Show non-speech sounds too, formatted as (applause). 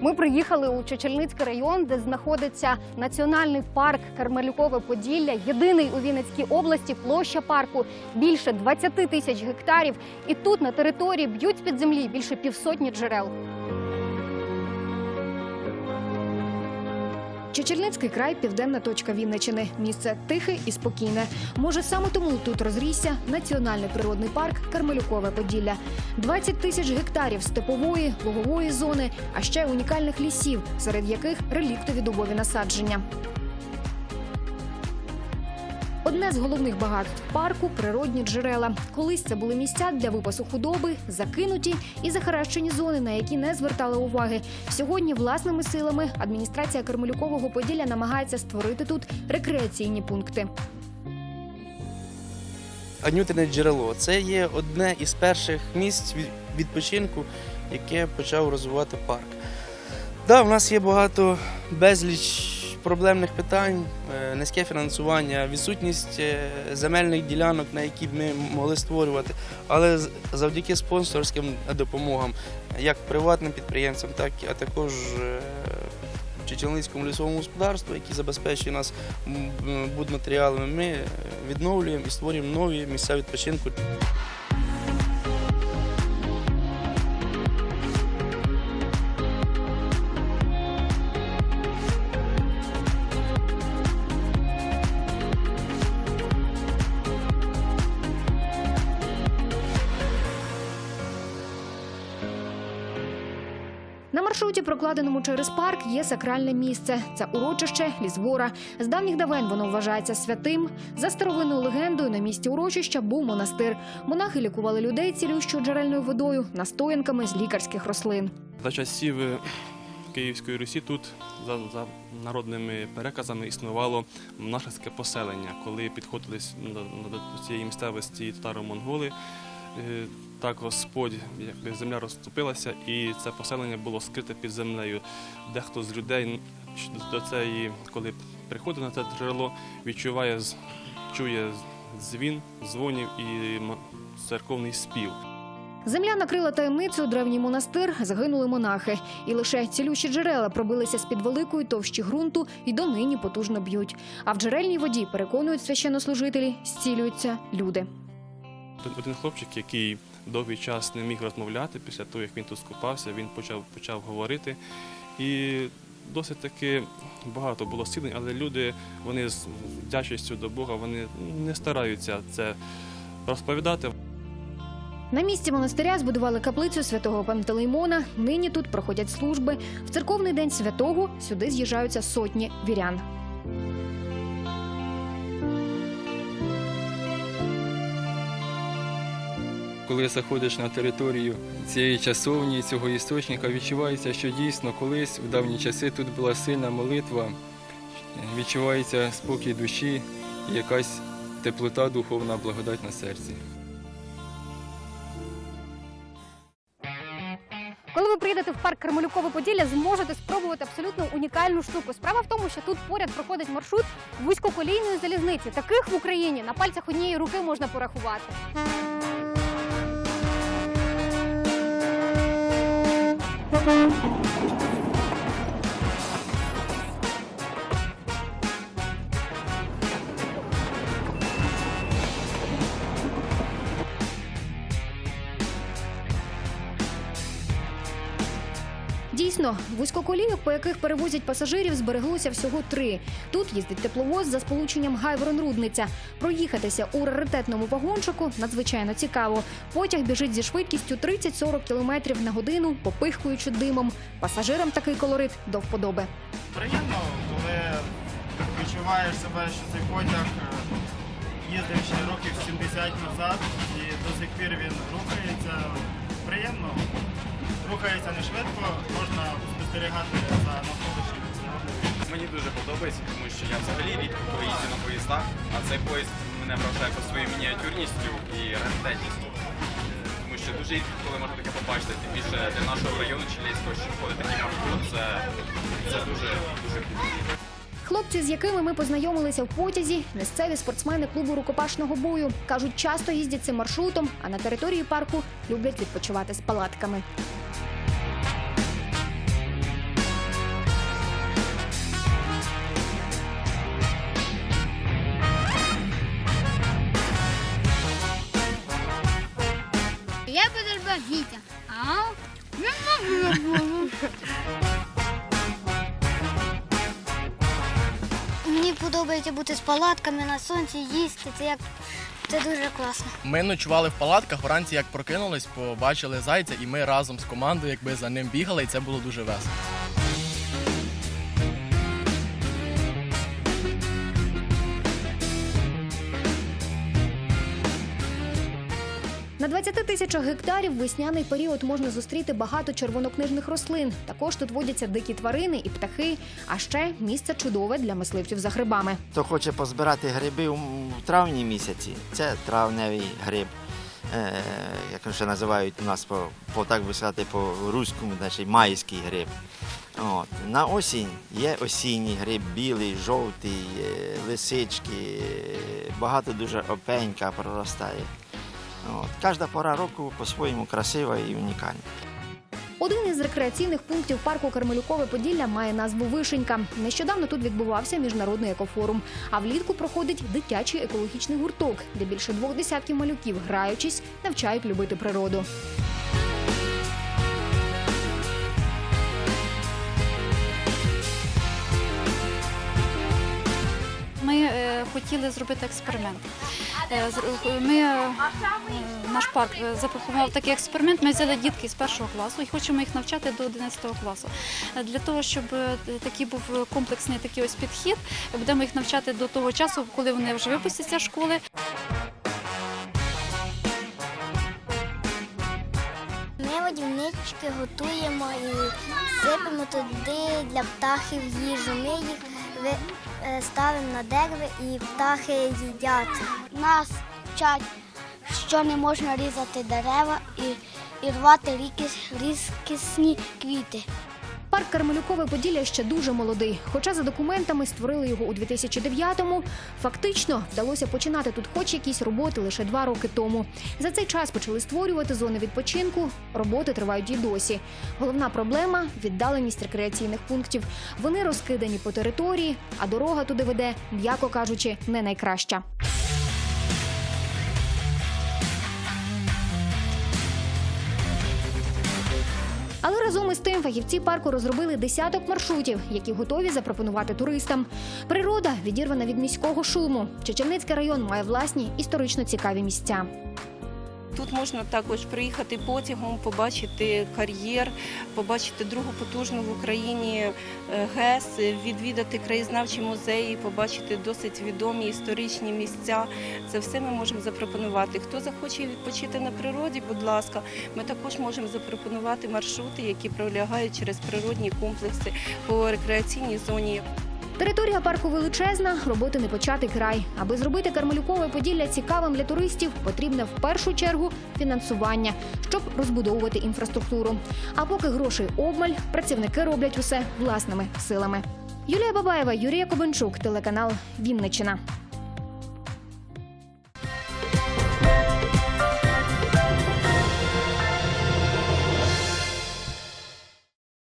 Ми приїхали у Чечельницький район, де знаходиться національний парк Кармелюкове Поділля, єдиний у Вінницькій області. Площа парку більше 20 тисяч гектарів. І тут на території б'ють з-під землі більше півсотні джерел. Чечельницький край південна точка Вінничини. Місце тихе і спокійне. Може, саме тому тут розрісся національний природний парк Кармелюкове Поділля. 20 тисяч гектарів степової, лугової зони, а ще унікальних лісів, серед яких реліктові дубові насадження. Одне з головних багатств парку природні джерела. Колись це були місця для випасу худоби, закинуті і захаращені зони, на які не звертали уваги. Сьогодні власними силами адміністрація Кармелюкового Поділля намагається створити тут рекреаційні пункти. Анютине джерело це є одне із перших місць від- відпочинку, яке почав розвивати парк. Да, в нас є багато безліч проблемних питань, е, низьке фінансування, відсутність е, земельних ділянок, на які б ми могли створювати. Але завдяки спонсорським допомогам, як приватним підприємцям, так а також е, лісовому господарству, які забезпечує нас будматеріалами, ми відновлюємо і створюємо нові місця відпочинку. На маршруті, прокладеному через парк, є сакральне місце. Це урочище Лізвора. З давніх давен воно вважається святим. За старовинною легендою, на місці урочища був монастир. Монахи лікували людей цілющою джерельною водою, настоянками з лікарських рослин. За часів е, Київської Русі тут за, за народними переказами існувало монашеське поселення. Коли підходили до, до цієї місцевості татаро-монголи, е, так Господь, якби земля розступилася, і це поселення було скрите під землею. Дехто з людей до цієї, коли приходить на це джерело, відчуває, чує дзвін, дзвонів і церковний спів. Земля накрила таємницею древній монастир, загинули монахи. І лише цілющі джерела пробилися з-під великої товщі ґрунту і донині потужно б'ють. А в джерельній воді, переконують священнослужителі, зцілюються люди. Один хлопчик, який довгий час не міг розмовляти, після того, як він тут скупався, він почав, почав говорити. І досить таки багато було зцілень, але люди вони з вдячністю до Бога вони не стараються це розповідати. На місці монастиря збудували каплицю святого Пантелеймона. Нині тут проходять служби. В церковний день святого сюди з'їжджаються сотні вірян. Коли заходиш на територію цієї часовні, цього істочника, відчувається, що дійсно колись в давні часи тут була сильна молитва, відчувається спокій душі і якась теплота духовна благодать на серці. Коли ви приїдете в парк Кармелюкове Поділля, зможете спробувати абсолютно унікальну штуку. Справа в тому, що тут поряд проходить маршрут вузькоколійної залізниці. Таких в Україні на пальцях однієї руки можна порахувати. Дійсно, вузькоколійок, по яких перевозять пасажирів, збереглося всього три. Тут їздить тепловоз за сполученням Гайворон-Рудниця. Проїхатися у раритетному вагончику надзвичайно цікаво. Потяг біжить зі швидкістю 30-40 км на годину, попихкуючи димом. Пасажирам такий колорит до вподоби. Приємно, коли відчуваєш себе, що цей потяг е, їздив ще років 70 назад і до сих пір він рухається. Приємно, рухається не швидко, можна спостерігати за навколишнім. Мені дуже подобається, тому що я взагалі рідко їздю на поїздах, а цей поїзд мене вражає по своєю мініатюрністю і раритетністю. Тому що дуже рідко, коли можна таке побачити, тим більше для нашого району Чилійського, що входить такий маршрут, це, це дуже дуже круто. Хлопці, з якими ми познайомилися в потязі, місцеві спортсмени клубу рукопашного бою кажуть, часто їздять цим маршрутом, а на території парку люблять відпочивати з палатками. Я подорвав Вітя. А? (laughs) подобається бути з палатками на сонці, їсти. Це як це дуже класно. Ми ночували в палатках, вранці як прокинулись, побачили зайця, і ми разом з командою якби за ним бігали, і це було дуже весело. На 20 тисячах гектарів в весняний період можна зустріти багато червонокнижних рослин. Також тут водяться дикі тварини і птахи, а ще місце чудове для мисливців за грибами. Хто хоче позбирати гриби у травні місяці, це травневий гриб. Е, як ще називають у нас по, по так би сказати, по руському, значить майський гриб. От. На осінь є осінній гриб, білий, жовтий, е, лисички, е, багато дуже опенька проростає. От. Кожна пора року по-своєму красива і унікальна. Один із рекреаційних пунктів парку Кармелюкове Поділля має назву Вишенька. Нещодавно тут відбувався міжнародний екофорум. А влітку проходить дитячий екологічний гурток, де більше двох десятків малюків, граючись, навчають любити природу. Хотіли зробити експеримент. Е, Ми, е, наш парк е, запропонував такий експеримент. Ми взяли дітки з першого класу і хочемо їх навчати до 11 класу. Е, Для того, щоб е, такий був комплексний такий ось підхід, будемо їх навчати до того часу, коли вони вже випустяться з школи. Ми водівнички готуємо і сипемо туди для птахів їжу. Ми їх е, ставимо на дерево і птахи їдять. Нас вчать, що не можна різати дерева і, і рвати різкісні квіти. Парк Кармелюкове Поділля ще дуже молодий. Хоча за документами створили його у 2009-му, фактично вдалося починати тут хоч якісь роботи лише два роки тому. За цей час почали створювати зони відпочинку. Роботи тривають і досі. Головна проблема віддаленість рекреаційних пунктів. Вони розкидані по території, а дорога туди веде, м'яко кажучи, не найкраща. Але разом із тим фахівці парку розробили десяток маршрутів, які готові запропонувати туристам. Природа відірвана від міського шуму. Чечевницький район має власні історично цікаві місця. Тут можна також приїхати потягом, побачити кар'єр, побачити другу потужну в Україні е, ГЕС, відвідати краєзнавчі музеї, побачити досить відомі історичні місця. Це все ми можемо запропонувати. Хто захоче відпочити на природі, будь ласка, ми також можемо запропонувати маршрути, які пролягають через природні комплекси по рекреаційній зоні. Територія парку величезна, роботи не початий край. Аби зробити Кармелюкове Поділля цікавим для туристів, потрібне в першу чергу фінансування, щоб розбудовувати інфраструктуру. А поки грошей обмаль, працівники роблять усе власними силами. Юлія Бабаєва, Юрія Кобенчук, телеканал Вінничина.